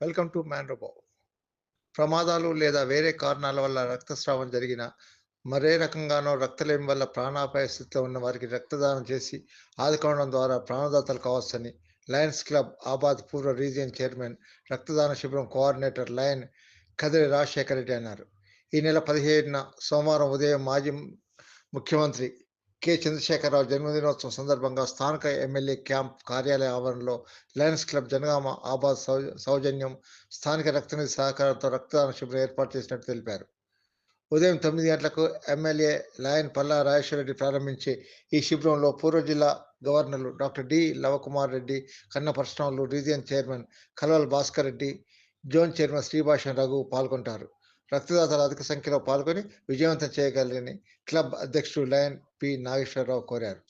Welcome to man robo. ప్రమాదాలు లేదా వేరే కారణాల వల్ల రక్తస్రావం జరిగిన మరే రకంగానో రక్తలేమి వల్ల ప్రాణాపాయ స్థితిలో ఉన్న వారికి రక్తదానం చేసి ఆదుకోవడం ద్వారా ప్రాణదాతలు కావచ్చని లయన్స్ క్లబ్ ఆబాద్ పూర్వ రీజియన్ చైర్మన్ రక్తదాన శిబిరం కోఆర్డినేటర్ లయన్ కదిరి రాజశేఖర రెడ్డి అన్నారు. ఈ నెల పదిహేడున సోమవారం ఉదయం మాజీ ముఖ్యమంత్రి కె. చంద్రశేఖరరావు జన్మదినోత్సవం సందర్భంగా స్థానిక ఎమ్మెల్యే క్యాంప్ కార్యాలయ ఆవరణలో లయన్స్ క్లబ్ జనగామ ఆబాద్ సౌజన్యం స్థానిక రక్తనిధి సహకారంతో రక్తదాన శిబిరం ఏర్పాటు చేసినట్టు తెలిపారు. ఉదయం తొమ్మిది గంటలకు ఎమ్మెల్యే లయన్ పల్లా రెడ్డి ప్రారంభించి ఈ శిబిరంలో పూర్వ జిల్లా గవర్నర్లు doctor D. Lavakumar Reddy Kanna Parasuramulu region chairman Kalwal Bhaskar Reddy zone chairman Sribhashan Raghu పాల్గొంటారు. రక్తదాతలు అధిక సంఖ్యలో పాల్గొని విజయవంతం చేయగలని క్లబ్ అధ్యక్షుడు లయన్ పి నాగేశ్వరరావు కోరారు.